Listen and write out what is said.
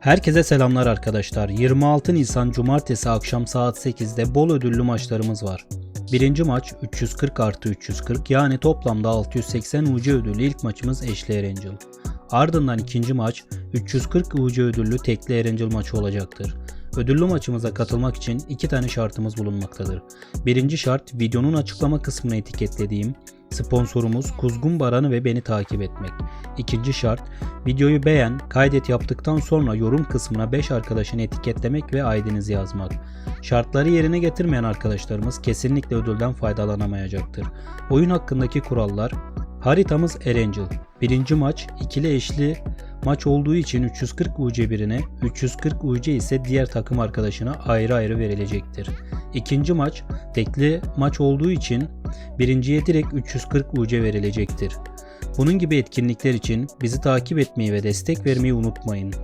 Herkese selamlar arkadaşlar. 26 Nisan Cumartesi akşam saat 8'de bol ödüllü maçlarımız var. Birinci maç 340 artı 340 yani toplamda 680 UC ödüllü ilk maçımız Eşli Erangel. Ardından ikinci maç 340 UC ödüllü tekli Erangel maçı olacaktır. Ödüllü maçımıza katılmak için iki tane şartımız bulunmaktadır. Birinci şart videonun açıklama kısmına etiketlediğim sponsorumuz Kuzgun Baranı ve beni takip etmek. İkinci şart videoyu beğen, kaydet yaptıktan sonra yorum kısmına 5 arkadaşını etiketlemek ve ID'nizi yazmak. Şartları yerine getirmeyen arkadaşlarımız kesinlikle ödülden faydalanamayacaktır. Oyun hakkındaki kurallar Haritamız Erangel. Birinci maç ikili eşli maç olduğu için 340 UC birine, 340 UC ise diğer takım arkadaşına ayrı ayrı verilecektir. İkinci maç tekli maç olduğu için birinciye direkt 340 UC verilecektir. Bunun gibi etkinlikler için bizi takip etmeyi ve destek vermeyi unutmayın.